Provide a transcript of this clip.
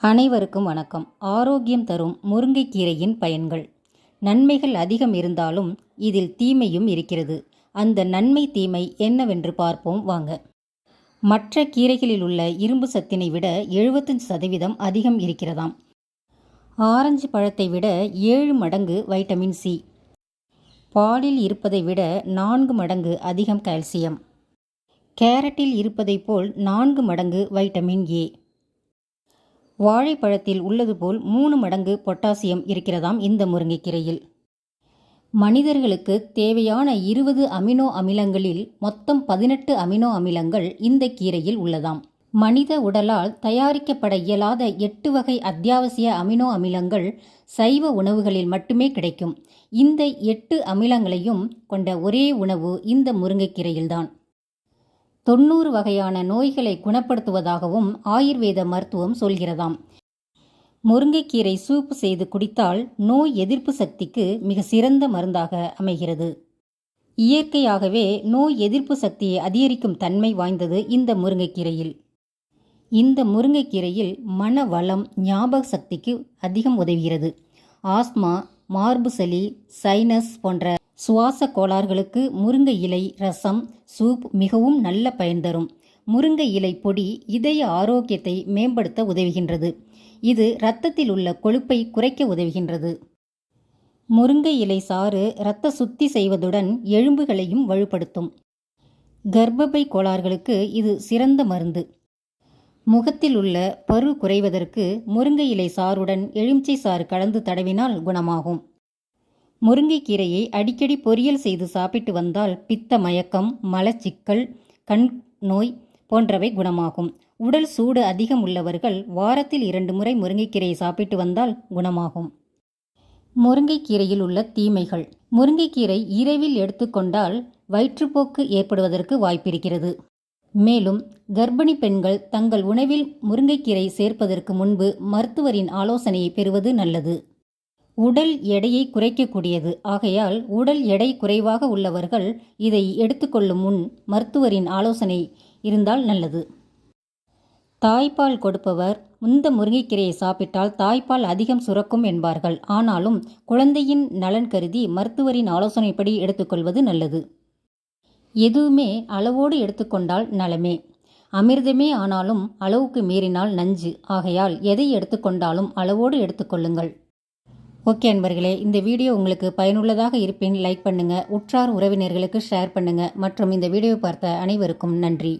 அனைவருக்கும் வணக்கம். ஆரோக்கியம் தரும் முருங்கைக்கீரையின் பயன்கள். நன்மைகள் அதிகம் இருந்தாலும் இதில் தீமையும் இருக்கிறது. அந்த நன்மை தீமை என்னவென்று பார்ப்போம். வாங்க. மற்ற கீரைகளில் உள்ள இரும்பு சத்தினை விட எழுபத்தஞ்சு சதவீதம் அதிகம் இருக்கிறதாம். ஆரஞ்சு பழத்தை விட ஏழு மடங்கு வைட்டமின் சி. பாலில் இருப்பதை விட நான்கு மடங்கு அதிகம் கால்சியம். கேரட்டில் இருப்பதைப் போல் நான்கு மடங்கு வைட்டமின் ஏ. வாழைப்பழத்தில் உள்ளது போல் மூணு மடங்கு பொட்டாசியம் இருக்கிறதாம் இந்த முருங்கைக்கீரையில். மனிதர்களுக்கு தேவையான இருபது அமினோ அமிலங்களில் மொத்தம் பதினெட்டு அமினோ அமிலங்கள் இந்த கீரையில் உள்ளதாம். மனித உடலால் தயாரிக்கப்பட இயலாத எட்டு வகை அத்தியாவசிய அமினோ அமிலங்கள் சைவ உணவுகளில் மட்டுமே கிடைக்கும். இந்த எட்டு அமிலங்களையும் கொண்ட ஒரே உணவு இந்த முருங்கைக்கீரையில்தான். தொண்ணூறு வகையான நோய்களை குணப்படுத்துவதாகவும் ஆயுர்வேத மருத்துவம் சொல்கிறதாம். முருங்கைக்கீரை சூப்பு செய்து குடித்தால் நோய் எதிர்ப்பு சக்திக்கு மிக சிறந்த மருந்தாக அமைகிறது. இயற்கையாகவே நோய் எதிர்ப்பு சக்தியை அதிகரிக்கும் தன்மை வாய்ந்தது இந்த முருங்கைக்கீரையில். இந்த முருங்கைக்கீரையில் மன வளம் ஞாபக சக்திக்கு அதிகம் உதவுகிறது. ஆஸ்மா மார்பு சளி சைனஸ் போன்ற சுவாச கோளாறுகளுக்கு முருங்கை இலை ரசம் சூப் மிகவும் நல்ல பயன் தரும். முருங்கை இலை பொடி இதய ஆரோக்கியத்தை மேம்படுத்த உதவுகின்றது. இது இரத்தத்தில் உள்ள கொழுப்பை குறைக்க உதவுகின்றது. முருங்கை இலை சாறு இரத்த சுத்தி செய்வதுடன் எலும்புகளையும் வலுப்படுத்தும். கர்ப்பப்பை கோளாறுகளுக்கு இது சிறந்த மருந்து. முகத்தில் உள்ள பரு குறைவதற்கு முருங்கை இலை சாறுடன் எலுமிச்சை சாறு கலந்து தடவினால் குணமாகும். முருங்கைக்கீரையை அடிக்கடி பொரியல் செய்து சாப்பிட்டு வந்தால் பித்த மயக்கம் மலச்சிக்கல் கண் நோய் போன்றவை குணமாகும். உடல் சூடு அதிகம் உள்ளவர்கள் வாரத்தில் இரண்டு முறை முருங்கைக்கீரையை சாப்பிட்டு வந்தால் குணமாகும். முருங்கைக்கீரையில் உள்ள தீமைகள். முருங்கைக்கீரை இரவில் எடுத்துக்கொண்டால் வயிற்றுப்போக்கு ஏற்படுவதற்கு வாய்ப்பிருக்கிறது. மேலும் கர்ப்பிணி பெண்கள் தங்கள் உணவில் முருங்கைக்கீரை சேர்ப்பதற்கு முன்பு மருத்துவரின் ஆலோசனையை பெறுவது நல்லது. உடல் எடையை குறைக்கக்கூடியது. ஆகையால் உடல் எடை குறைவாக உள்ளவர்கள் இதை எடுத்துக்கொள்ளும் முன் மருத்துவரின் ஆலோசனை இருந்தால் நல்லது. தாய்ப்பால் கொடுப்பவர் இந்த முருங்கைக்கீரையை சாப்பிட்டால் தாய்ப்பால் அதிகம் சுரக்கும் என்பார்கள். ஆனாலும் குழந்தையின் நலன் கருதி மருத்துவரின் ஆலோசனைப்படி எடுத்துக்கொள்வது நல்லது. எதுவுமே அளவோடு எடுத்துக்கொண்டால் நலமே. அமிர்தமே ஆனாலும் அளவுக்கு மீறினால் நஞ்சு. ஆகையால் எதை எடுத்துக்கொண்டாலும் அளவோடு எடுத்துக்கொள்ளுங்கள். ஓகே அன்பர்களே இந்த வீடியோ உங்களுக்கு பயனுள்ளதாக இருப்பின் லைக் பண்ணுங்கள் உற்றார் உறவினர்களுக்கு ஷேர் பண்ணுங்கள் மற்றும் இந்த வீடியோ பார்த்த அனைவருக்கும் நன்றி.